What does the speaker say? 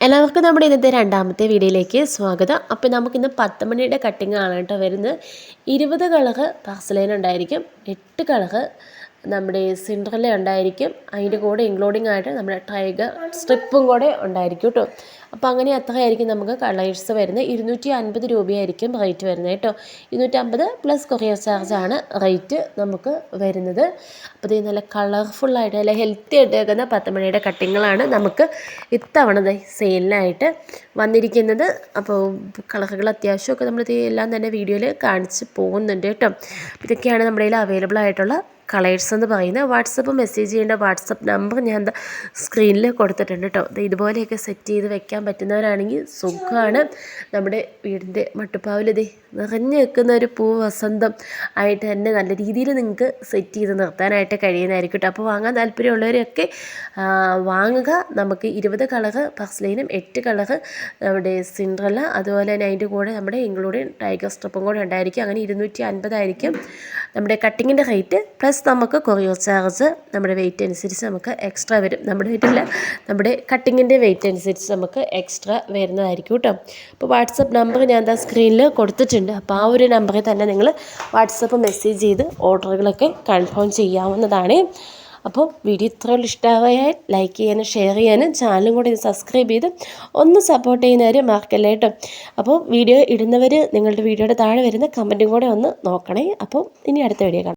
എല്ലാവർക്കും നമ്മുടെ ഇന്നത്തെ രണ്ടാമത്തെ വീഡിയോയിലേക്ക് സ്വാഗതം. അപ്പോൾ നമുക്കിന്ന് പത്ത് മണിയുടെ കട്ടിങ്ങാണ് കേട്ടോ വരുന്നത്. ഇരുപത് കളറ് പാർസലേനുണ്ടായിരിക്കും എട്ട് കളറ് നമ്മുടെ സിൻഡ്രല ഉണ്ടായിരിക്കും. അതിന്റെ കൂടെ ഇൻക്ലൂഡിങ് ആയിട്ട് നമ്മുടെ ടൈഗർ സ്ട്രിപ്പും കൂടെ ഉണ്ടായിരിക്കും കേട്ടോ അപ്പോൾ അങ്ങനെ അത്രയായിരിക്കും നമുക്ക് കളേഴ്സ് വരുന്നത്. ഇരുന്നൂറ്റി അൻപത് രൂപയായിരിക്കും റേറ്റ് വരുന്നത് കേട്ടോ ഇരുന്നൂറ്റമ്പത് പ്ലസ് കൊറിയർ ചാർജാണ് റേറ്റ് നമുക്ക് വരുന്നത്. അപ്പോൾ ഇത് നല്ല കളർഫുള്ളായിട്ട് നല്ല ഹെൽത്തി ആയിട്ട് വെക്കുന്ന പത്ത് കട്ടിങ്ങളാണ് നമുക്ക് ഇത്തവണ സെയിലിനായിട്ട് വന്നിരിക്കുന്നത്. അപ്പോൾ കളറുകൾ അത്യാവശ്യമൊക്കെ നമ്മൾ എല്ലാം തന്നെ വീഡിയോയിൽ കാണിച്ച് പോകുന്നുണ്ട് കേട്ടോ ഇതൊക്കെയാണ് നമ്മുടെ കയ്യിൽ അവൈലബിൾ ആയിട്ടുള്ള കളേഴ്സ് എന്ന് പറയുന്ന വാട്സപ്പ് മെസ്സേജ് ചെയ്യേണ്ട വാട്സപ്പ് നമ്പർ ഞാൻ സ്ക്രീനിൽ കൊടുത്തിട്ടുണ്ട് കേട്ടോ. ഇതുപോലെയൊക്കെ സെറ്റ് ചെയ്ത് വെക്കാൻ പറ്റുന്നവരാണെങ്കിൽ സുഖമാണ് നമ്മുടെ വീടിന്റെ മട്ടുപ്പാവിൽ നിറഞ്ഞ് നിൽക്കുന്ന ഒരു പൂ വസന്തം ആയിട്ട് തന്നെ നല്ല രീതിയിൽ നിങ്ങൾക്ക് സെറ്റ് ചെയ്ത് നിർത്താനായിട്ട് കഴിയുന്നതായിരിക്കും കേട്ടോ. അപ്പോൾ വാങ്ങാൻ താല്പര്യമുള്ളവരൊക്കെ വാങ്ങുക. നമുക്ക് ഇരുപത് കളറ് പർസ്ലൈനും എട്ട് കളറ് നമ്മുടെ സിൻഡ്രല്ല അതുപോലെ തന്നെ അതിന്റെ കൂടെ നമ്മുടെ ഇൻക്ലൂഡിങ് ടൈഗർ സ്ട്രിപ്പും കൂടെ ഉണ്ടായിരിക്കും. അങ്ങനെ ഇരുന്നൂറ്റി അൻപതായിരിക്കും. നമ്മുടെ കട്ടിങ്ങിന്റെ ഹൈറ്റ് പ്ലസ് നമുക്ക് കൊറിയർ ചാർജ് നമ്മുടെ വെയിറ്റ് അനുസരിച്ച് നമുക്ക് എക്സ്ട്രാ വരും. നമ്മുടെ വെയിറ്റില്ല നമ്മുടെ കട്ടിങ്ങിന്റെ വെയിറ്റ് അനുസരിച്ച് നമുക്ക് എക്സ്ട്രാ വരുന്നതായിരിക്കും കേട്ടോ. അപ്പോൾ വാട്സപ്പ് നമ്പർ ഞാൻ എന്താ സ്ക്രീനിൽ കൊടുത്തിട്ടുണ്ട്. അപ്പോൾ ആ ഒരു നമ്പറിൽ തന്നെ നിങ്ങൾ വാട്സപ്പ് മെസ്സേജ് ചെയ്ത് ഓർഡറുകളൊക്കെ കൺഫേം ചെയ്യാവുന്നതാണ്. അപ്പോൾ വീഡിയോ ഇത്രയും ഇഷ്ടമായാൽ ലൈക്ക് ചെയ്യാനും ഷെയർ ചെയ്യാനും ചാനലും കൂടി സബ്സ്ക്രൈബ് ചെയ്ത് ഒന്ന് സപ്പോർട്ട് ചെയ്യുന്നവർ മറക്കല്ലേ കേട്ടോ. അപ്പോൾ വീഡിയോ ഇടുന്നവർ നിങ്ങളുടെ വീഡിയോയുടെ താഴെ വരുന്ന കമന്റും കൂടെ ഒന്ന് നോക്കണേ. അപ്പോൾ ഇനി അടുത്ത വീഡിയോ കാണാം.